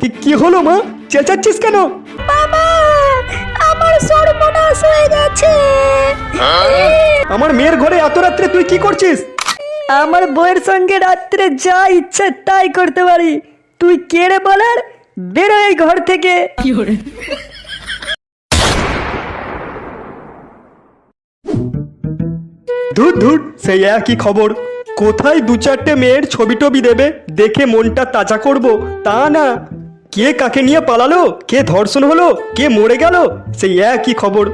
কি কি হলো মা? চেঁচাচ্ছিস কেন? বাবা আমার সর্বনাশ হয়ে গেছে। আমার মেয়ের ঘরে এত রাত্রে তুই কি করছিস? আমার বউয়ের সঙ্গে রাত্রে যা ইচ্ছে তাই করতে পারি। তুই কে রে বলার? বেরো এই ঘর থেকে। ধুর ধুর সেই একই খবর। কোথায় দু চারটে মেয়ের ছবি টবি দেবে? দেখে মনটা তাজা করব। তা না কে কাকে নিয়ে পালালো? কে ধর্ষণ হলো? কে মরে গেল? সেই একই খবর।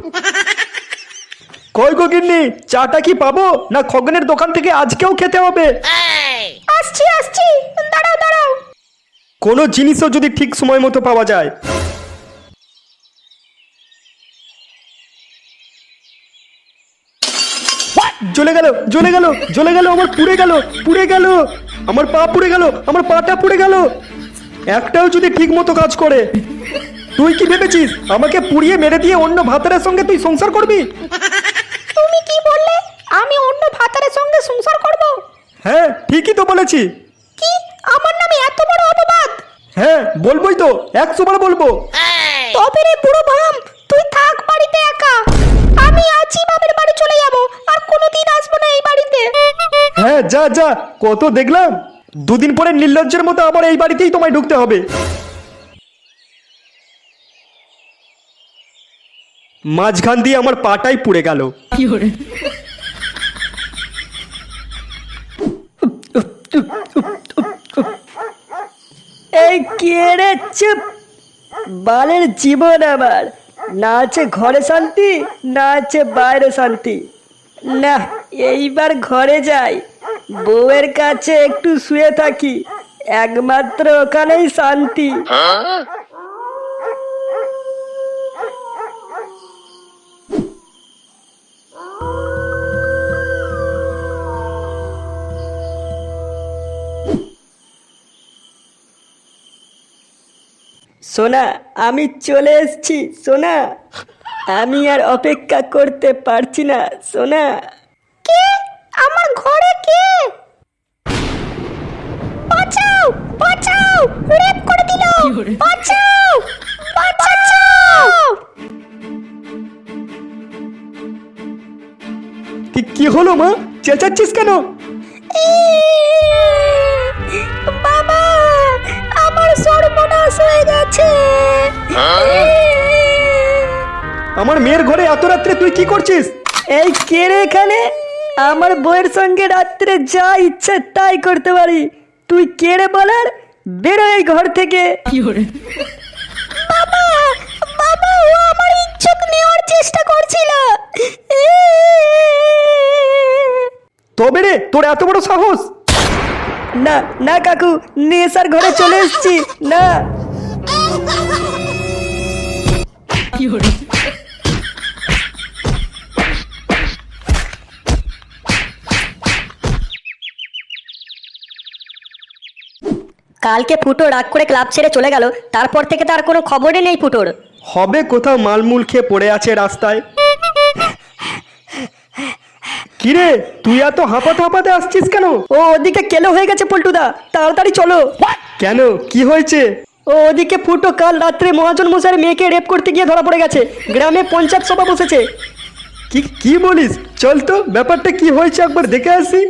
কই গো গিন্নি চাটা কি পাবো? না খগনের দোকান থেকে আজকেও খেতে হবে? আসছি আসছি। দাঁড়াও দাঁড়াও। কোনো জিনিসও যদি ঠিক সময় মতো পাওয়া যায়। জ্বলে গেল জ্বলে গেল জ্বলে গেল আমার পুড়ে গেল পুড়ে গেল। আমার পা পুড়ে গেল আমার পাটা পুড়ে গেল। একটাও যদি ঠিক মতো কাজ করে। তুই কি ভেবেছিস আমাকে পুড়িয়ে মেরে দিয়ে অন্য ভাতারের সঙ্গে তুই সংসার করবি? তুমি কি বললে? আমি অন্য ভাতারের সঙ্গে সংসার করব? হ্যাঁ ঠিকই তো বলেছি। কি? আমার নামে এত বড় অপবাদ? হ্যাঁ বলবোই তো একশো বার বলব। তবে রে বুড়ো ভাম তুই থাক বাড়িতে একা। আমি আজই বাপের বাড়ি চলে যাব আর কোনোদিন আসব না এই বাড়িতে। হ্যাঁ যা যা কত দেখলাম। দুদিন পরে নির্লজ্জের মতো আবার এই বাড়িতেই তোমায় ঢুকতে হবে। মাঝখান দিয়ে আমার পাটাই পুড়ে গেল। এই কে রে চুপ? বালের জীবন আমার। না আছে ঘরে শান্তি না আছে বাইরে শান্তি। না, এইবার ঘরে যাই। বউয়ের কাছে একটু শুয়ে থাকি। একমাত্র ওখানেই শান্তি। সোনা, আমি চলে এসেছি, সোনা। আমি আর অপেক্ষা করতে পারছি না সোনা। কে? আমার ঘরে কে? বাঁচাও বাঁচাও রেপ করে দিল। বাঁচাও বাঁচাও। কি কি হলো মা? চেঁচাচ্ছিস কেন? বাবা আমার সর্বনাশ হয়ে গেছে। আমার মেয়ের ঘরে এত রাত্রে তুই কি করছিস? এই কে রে এখানে? আমার বউয়ের সঙ্গে রাত্রে যা ইচ্ছে তাই করতে পারি। তুই কে রে বলার? বেরো এই ঘর থেকে। বাবা বাবা ও আমার ইজ্জত নেওয়ার চেষ্টা করছিল। তবে রে তোর এত বড় সাহস। না না কাকু নেশার ঘরে চলে এসেছি। না। কালকে ফুটো রাগ করে ক্লাব ছেড়ে চলে গেল। তারপর থেকে তার কোনো খবরই নেই ফুটোর। হবে কোথাও মালমূল খেয়ে পড়ে আছে রাস্তায়। কিরে তুই এত হাঁপাতে হাঁপাতে আসছিস কেন? ও ওদিকে কেলো হয়ে গেছে পল্টুদা তাড়াতাড়ি চলো। কেন? কি হয়েছে? ও ওদিকে ফুটো কাল রাত্রে মহাজন মশাইয়ের মেয়েকে রেপ করতে গিয়ে ধরা পড়ে গেছে। গ্রামে পঞ্চায়েত সভা বসেছে। কি কি বলিস? চল তো ব্যাপারটা কি হয়েছে একবার দেখে আসি।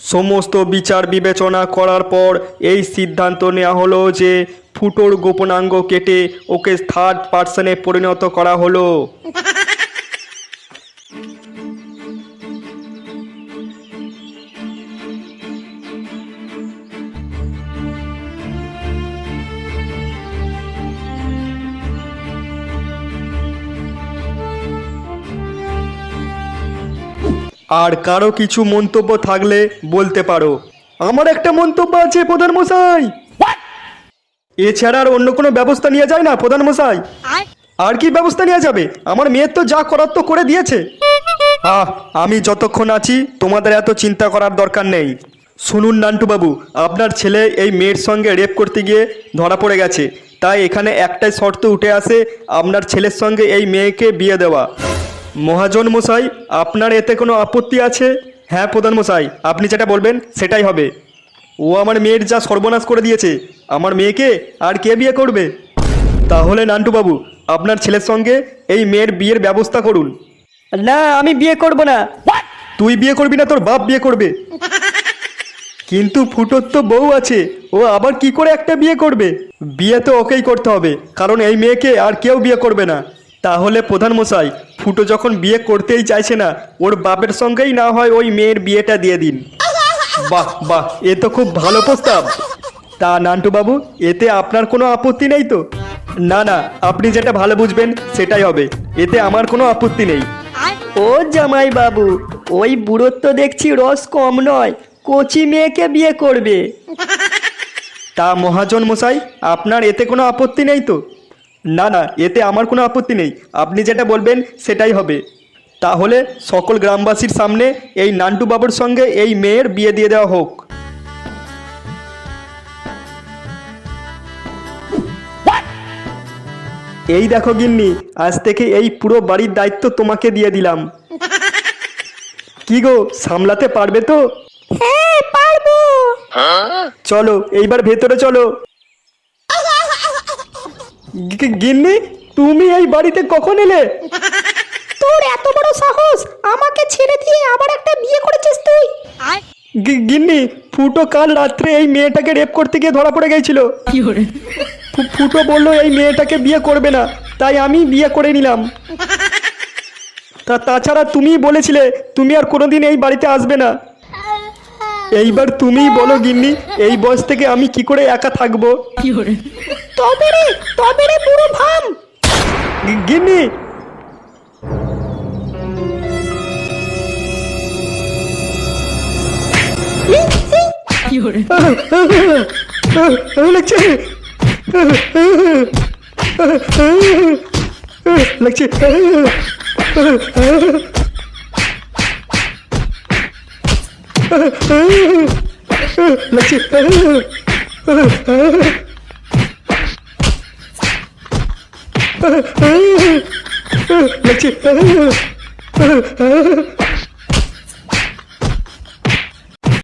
সমস্ত বিচার বিবেচনা করার পর এই সিদ্ধান্ত নেওয়া হলো যে ফুটোর গোপনাঙ্গ কেটে ওকে থার্ড পার্সনে পরিণত করা হলো। আর কারও কিছু মন্তব্য থাকলে বলতে পারো। আমার একটা মন্তব্য আছে প্রধান মশাই। এছাড়া আর অন্য কোনো ব্যবস্থা নিয়ে যায় না প্রধান মশাই। আর কি ব্যবস্থা নেওয়া যাবে? আমার মেয়ের তো যা করার তো করে দিয়েছে। আহ আমি যতক্ষণ আছি তোমাদের এত চিন্তা করার দরকার নেই। শুনুন নান্টু বাবু আপনার ছেলে এই মেয়ের সঙ্গে রেপ করতে গিয়ে ধরা পড়ে গেছে। তাই এখানে একটাই শর্ত উঠে আসে আপনার ছেলের সঙ্গে এই মেয়েকে বিয়ে দেওয়া। মহাজন মশাই আপনার এতে কোনো আপত্তি আছে? হ্যাঁ প্রধান মশাই আপনি যেটা বলবেন সেটাই হবে। ও আমার মেয়ের যা সর্বনাশ করে দিয়েছে আমার মেয়েকে আর কে বিয়ে করবে? তাহলে নান্টু বাবু আপনার ছেলের সঙ্গে এই মেয়ের বিয়ের ব্যবস্থা করুন। না আমি বিয়ে করব না। তুই বিয়ে করবি না তোর বাপ বিয়ে করবে। কিন্তু ফুটোর তো বউ আছে ও আবার কি করে একটা বিয়ে করবে? বিয়ে তো ওকেই করতে হবে কারণ এই মেয়েকে আর কেউ বিয়ে করবে না। তাহলে প্রধান মশাই, ফুটো যখন বিয়ে করতেই চাইছে না, ওর বাপের সঙ্গেই না হয় ওই মেয়ের বিয়েটা দিয়ে দিন। বাহ বাহ, এ তো খুব ভালো প্রস্তাব। তা নান্টু বাবু এতে আপনার কোনো আপত্তি নেই তো? না না, আপনি যেটা ভালো বুঝবেন সেটাই হবে। এতে আমার কোনো আপত্তি নেই। ও জামাই বাবু ওই বুড়োর দেখছি রস কম নয়, কচি মেয়েকে বিয়ে করবে। তা মহাজন মশাই, আপনার এতে কোনো আপত্তি নেই তো? না না এতে আমার কোনো আপত্তি নেই। আপনি যেটা বলবেন সেটাই হবে। তাহলে সকল গ্রামবাসীর সামনে এই নান্টু বাবুর সঙ্গে এই মেয়ের বিয়ে দিয়ে দেওয়া হোক। এই দেখো গিন্নি আজ থেকে এই পুরো বাড়ির দায়িত্ব তোমাকে দিয়ে দিলাম। কি গো সামলাতে পারবে তো? হ্যাঁ পারব। চলো এইবার ভেতরে চলো। গিন্নি তুমি এই বাড়িতে কখন এলে? তোর এত বড় সাহস! আমাকে ছেড়ে দিয়ে আবার একটা বিয়ে করেছিস তুই? গিন্নি ফুটো কাল রাত্রে এই মেয়েটাকে রেপ করতে গিয়ে ধরা পড়ে গেছিল। ফু- ফুটো বলল এই মেয়েটাকে বিয়ে করবে না তাই আমি বিয়ে করে নিলাম। তা তাছাড়া তুমিই বলেছিলে তুমি আর কোনোদিন এই বাড়িতে আসবে না। এইবার তুমিই বলো গিন্নি এই বয়স থেকে আমি কি করে একা থাকব? তবে রে তবে রে পুরো ভাম। গি- গিন্নি লাগছে। লাগছে। লাগছে। লাগছে